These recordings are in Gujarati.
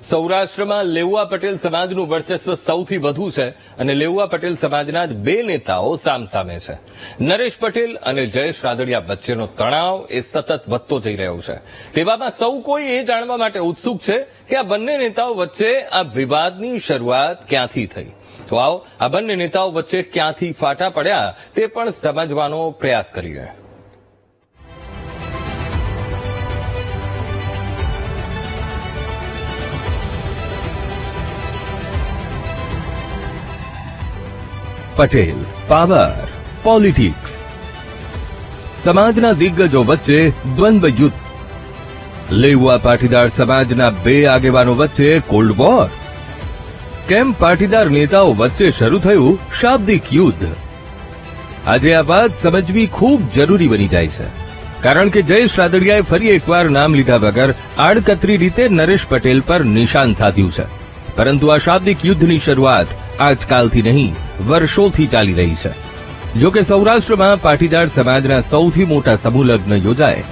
સૌરાષ્ટ્રમાં લેઉવા પટેલ સમાજનું વર્ચસ્વ સૌથી વધુ છે અને લેઉવા પટેલ સમાજના જ બે નેતાઓ સામસામે છે. નરેશ પટેલ અને જયેશ રાદડિયા વચ્ચેનો તણાવ એ સતત વધતો જઈ રહ્યો છે. તેવામાં સૌ કોઈ એ જાણવા માટે ઉત્સુક છે કે આ બંને નેતાઓ વચ્ચે આ વિવાદની શરૂઆત ક્યાંથી થઈ. તો આવો, આ બંને નેતાઓ વચ્ચે ક્યાંથી ફાટા પડ્યા તે પણ સમજવાનો પ્રયાસ કરીએ. પટેલ, પાવર પોલિટિક્સ સમાજના દિગ્ગજો વચ્ચે દ્વંદ્વ યુદ્ધ. લેઉવા પાટીદાર સમાજના બે આગેવાનો વચ્ચે કોલ્ડ વોર કેમ પાટીદાર નેતાઓ વચ્ચે શરૂ થયું શાબ્દિક યુદ્ધ? આજે આ વાત સમજવી ખૂબ જરૂરી બની જાય છે. કારણ કે જયેશ રાદડિયાએ ફરી એકવાર નામ લીધા વગર આડકતરી રીતે નરેશ પટેલ પર નિશાન સાધ્યું છે. પરંતુ આ શાબ્દિક યુદ્ધની શરૂઆત આજકાલથી નહીં, વર્ષોથી ચાલી રહી છે. જો કે સૌરાષ્ટ્રમાં પાટીદાર સમાજના સૌથી મોટા સમૂહ લગ્ન યોજાય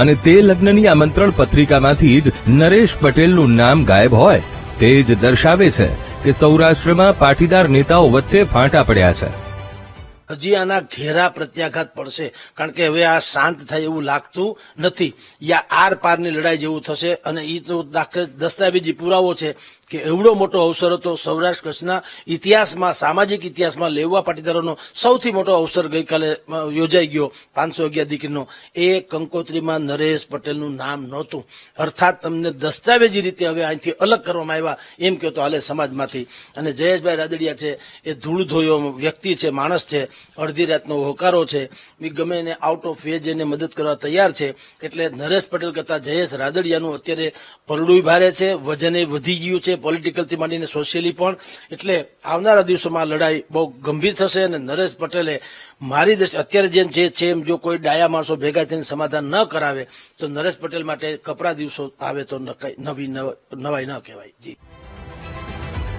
અને તે લગ્નની આમંત્રણ પત્રિકામાંથી જ નરેશ પટેલનું નામ ગાયબ હોય, તે જ દર્શાવે છે કે સૌરાષ્ટ્રમાં પાટીદાર નેતાઓ વચ્ચે ફાંટા પડ્યા છે. હજી આના ઘેરા પ્રત્યાઘાત પડશે, કારણ કે હવે આ શાંત થાય એવું લાગતું નથી. યા આર પારની લડાઈ જેવું થશે અને એ તો દસ્તાવેજી પુરાવો છે કે એવડો મોટો અવસર હતો સૌરાષ્ટ્ર કચ્છના ઇતિહાસમાં, સામાજિક ઇતિહાસમાં લેવા પાટીદારોનો સૌથી મોટો અવસર ગઈકાલે યોજાઈ ગયો પાંચસો અગિયાર દીકરીનો. એ કંકોત્રીમાં નરેશ પટેલનું નામ નહોતું. અર્થાત તમને દસ્તાવેજી રીતે હવે અહીંથી અલગ કરવામાં આવ્યા એમ કહો તો હાલે સમાજમાંથી. અને જયેશભાઈ રાદડિયા છે, એ ધૂળ ધોયો વ્યક્તિ છે, માણસ છે, અડધી રાતનો હોકારો છે, એ ગમે એને આઉટ ઓફ વેજ એને મદદ કરવા તૈયાર છે, એટલે નરેશ પટેલ કરતા જયેશ રાદડિયાનું અત્યારે પરડું ભારે છે, વજને વધી ગયું છે પોલિટિકલથી માંડીને સોશિયલી પણ. એટલે આવનારા દિવસોમાં લડાઈ બહુ ગંભીર થશે અને નરેશ પટેલે મારી દ્રષ્ટિ અત્યારે જેમ જે છે એમ જો કોઈ ડાયા માણસો ભેગા થઈને સમાધાન ન કરાવે, તો નરેશ પટેલ માટે કપરા દિવસો આવે તો નવ- નવાઈ ન કહેવાય. જી.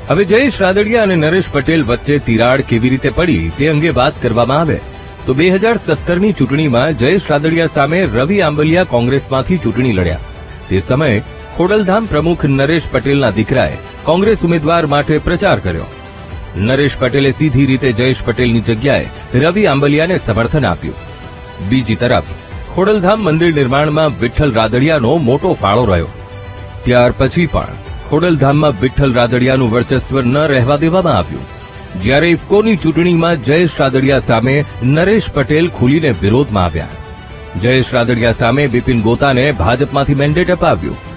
હવે જયેશ રાદડિયા અને નરેશ પટેલ વચ્ચે તિરાડ કેવી રીતે પડી તે અંગે વાત કરવામાં આવે. તો બે હજાર સત્તરની ચૂંટણીમાં જયેશ રાદડિયા સામે રવિ આંબલિયા કોંગ્રેસમાંથી ચૂંટણી લડ્યા. તે સમયે ખોડલધામ પ્રમુખ નરેશ પટેલના દીકરાએ કોંગ્રેસ ઉમેદવાર માટે પ્રચાર કર્યો. નરેશ પટેલે સીધી રીતે જયેશ પટેલની જગ્યાએ રવિ આંબલિયાને સમર્થન આપ્યું. બીજી તરફ, ખોડલધામ મંદિર નિર્માણમાં વિઠ્ઠલ રાદડિયાનો મોટો ફાળો રહ્યો. ત્યાર પછી પણ ખોડલધામમાં વિઠ્ઠલ રાદડિયાનું વર્ચસ્વ ન રહેવા દેવામાં આવ્યું. જ્યારે ઇફકોની ચૂંટણીમાં જયેશ રાદડિયા સામે નરેશ પટેલ ખુલીને વિરોધમાં આવ્યા. જયેશ રાદડિયા સામે બિપિન ગોતાને ભાજપમાંથી મેન્ડેટ અપાવ્યું.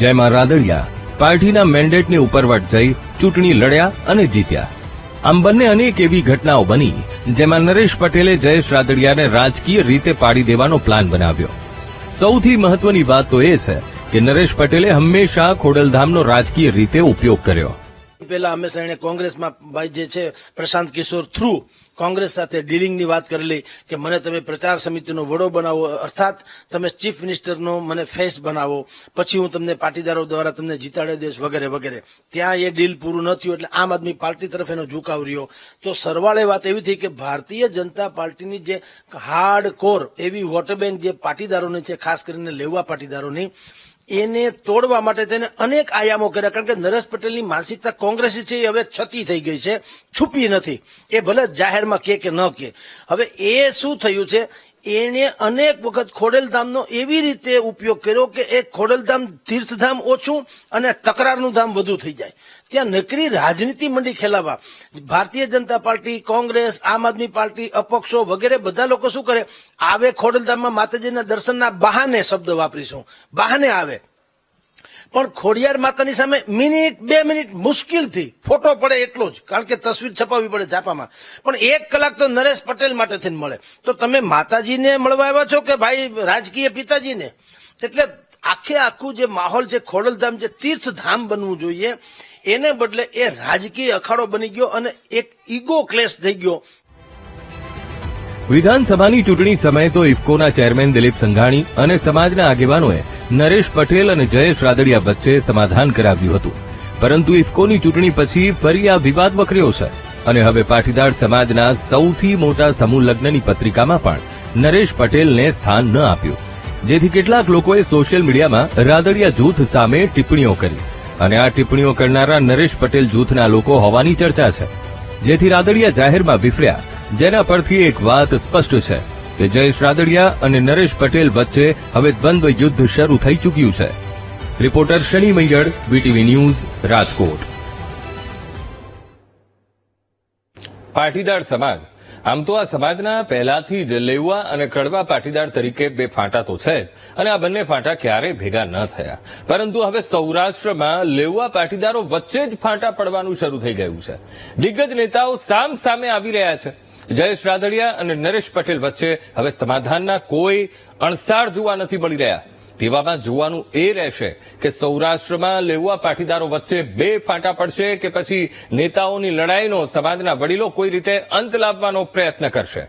જેમાં રાદડિયા પાર્ટીના મેન્ડેટની ઉપરવટ જઈ ચૂંટણી લડ્યા અને જીત્યા. આમ બંને અનેક એવી ઘટનાઓ બની, જેમાં નરેશ પટેલે જયેશ રાદડિયાને રાજકીય રીતે પાડી દેવાનો પ્લાન બનાવ્યો. સૌથી મહત્વની વાત તો એ છે કે નરેશ પટેલે હંમેશા ખોડલધામનો રાજકીય રીતે ઉપયોગ કર્યો. પહેલા હંમેશા એને કોંગ્રેસમાં ભાઈ જે છે, પ્રશાંત કિશોર થ્રુ કોંગ્રેસ સાથે ડીલિંગની વાત કરેલી કે મને તમે પ્રચાર સમિતિનો વડો બનાવો, અર્થાત તમે ચીફ મિનિસ્ટરનો મને ફેસ બનાવો, પછી હું તમને પાટીદારો દ્વારા તમને જીતાડી દઈશ વગેરે વગેરે. ત્યાં એ ડીલ પૂરું ન થયું એટલે આમ આદમી પાર્ટી તરફ એનો ઝુકાવ રહ્યો. તો સરવાળે વાત એવી થઈ કે ભારતીય જનતા પાર્ટીની જે હાર્ડ કોર એવી વોટર બેંક જે પાટીદારોની છે, ખાસ કરીને લેવા પાટીદારોની એને તોડવા માટે તેને અનેક આયામો કર્યા. કારણ કે નરેશ પટેલની માનસિકતા કોંગ્રેસી છે, એ હવે છતી થઈ ગઈ છે. છુપી નથી. એ ભલે જાહેરમાં કે કે ન કે. હવે એ શું થયું છે? એને અનેક વખત ખોડલધામનો એવી રીતે ઉપયોગ કર્યો કે એ ખોડલધામ તીર્થધામ ઓછું અને તકરારનું ધામ વધુ થઈ જાય. ત્યાં નકરી રાજનીતિ મંડી ખેલાવા. ભારતીય જનતા પાર્ટી, કોંગ્રેસ, આમ આદમી પાર્ટી, અપક્ષો વગેરે બધા લોકો શું કરે? આવે ખોડલધામમાં માતાજીના દર્શનના બહાને શબ્દ વાપરીશું. બહાને આવે. પણ ખોડિયાર માતાની સામે મિનિટ, બે મિનિટ મુશ્કેલથી ફોટો પડે એટલો જ. કારણ કે તસવીર છપાવવી પડે છાપામાં પણ એક કલાક તો નરેશ પટેલ માટે થઈને મળે. તો તમે માતાજીને મળવા આવ્યા છો કે ભાઈ રાજકીય પિતાજીને? એટલે આખે આખું જે માહોલ છે, ખોડલધામ જે તીર્થધામ બનવું જોઈએ, એને બદલે એ રાજકીય અખાડો બની ગયો અને એક ઈગો ક્લેશ થઈ ગયો. વિધાનસભાની ચૂંટણી સમયે તો ઇફકોના ચેરમેન દિલીપ સંઘાણી અને સમાજના આગેવાનોએ નરેશ પટેલ અને જયેશ રાદડિયા વચ્ચે સમાધાન કરાવ્યું હતું. પરંતુ ઇફકોની ચૂંટણી પછી ફરી આ વિવાદ વકર્યો છે અને હવે પાટીદાર સમાજના સૌથી મોટા સમૂહ લગ્નની પત્રિકામાં પણ નરેશ પટેલને સ્થાન ન આપ્યું. જેથી કેટલાક લોકોએ સોશિયલ મીડિયામાં રાદડિયા જૂથ સામે ટિપ્પણીઓ કરી. અને આ ટિપ્પણીઓ કરનારા નરેશ પટેલ જૂથના લોકો હોવાની ચર્ચા છે. જેથી રાદડિયા જાહેરમાં વિફર્યા જેના પરથી એક વાત સ્પષ્ટ છે. કે જયેશ રાદડિયા અને નરેશ પટેલ વચ્ચે હવે દ્વંદ્વ યુદ્ધ શરૂ થઈ ચૂક્યું છે. Reporter Shani Maiyad VTV news Rajkot. Patidar સમાજ. આમ તો આ સમાજના પહેલાથી જ લેવા અને કડવા પાટીદાર તરીકે બે ફાંટા તો છે જ, અને આ બંને ફાંટા ક્યારેય ભેગા ન થયા. પરંતુ હવે સૌરાષ્ટ્રમાં લેવા પાટીદારો વચ્ચે જ ફાંટા પડવાનું શરૂ થઈ ગયું છે. દિગ્ગજ નેતાઓ સામ સામે આવી રહ્યા છે. જયેશ રાદડિયા અને નરેશ પટેલ વચ્ચે હવે સમાધાનના કોઈ અણસાર જોવા નથી મળી રહ્યા. તેવામાં જોવાનું એ રહેશે કે સૌરાષ્ટ્રમાં લેવા પાટીદારો વચ્ચે બે ફાંટા પડશે કે પછી નેતાઓની લડાઈનો સમાજના વડીલો કોઈ રીતે અંત લાવવાનો પ્રયત્ન કરશે.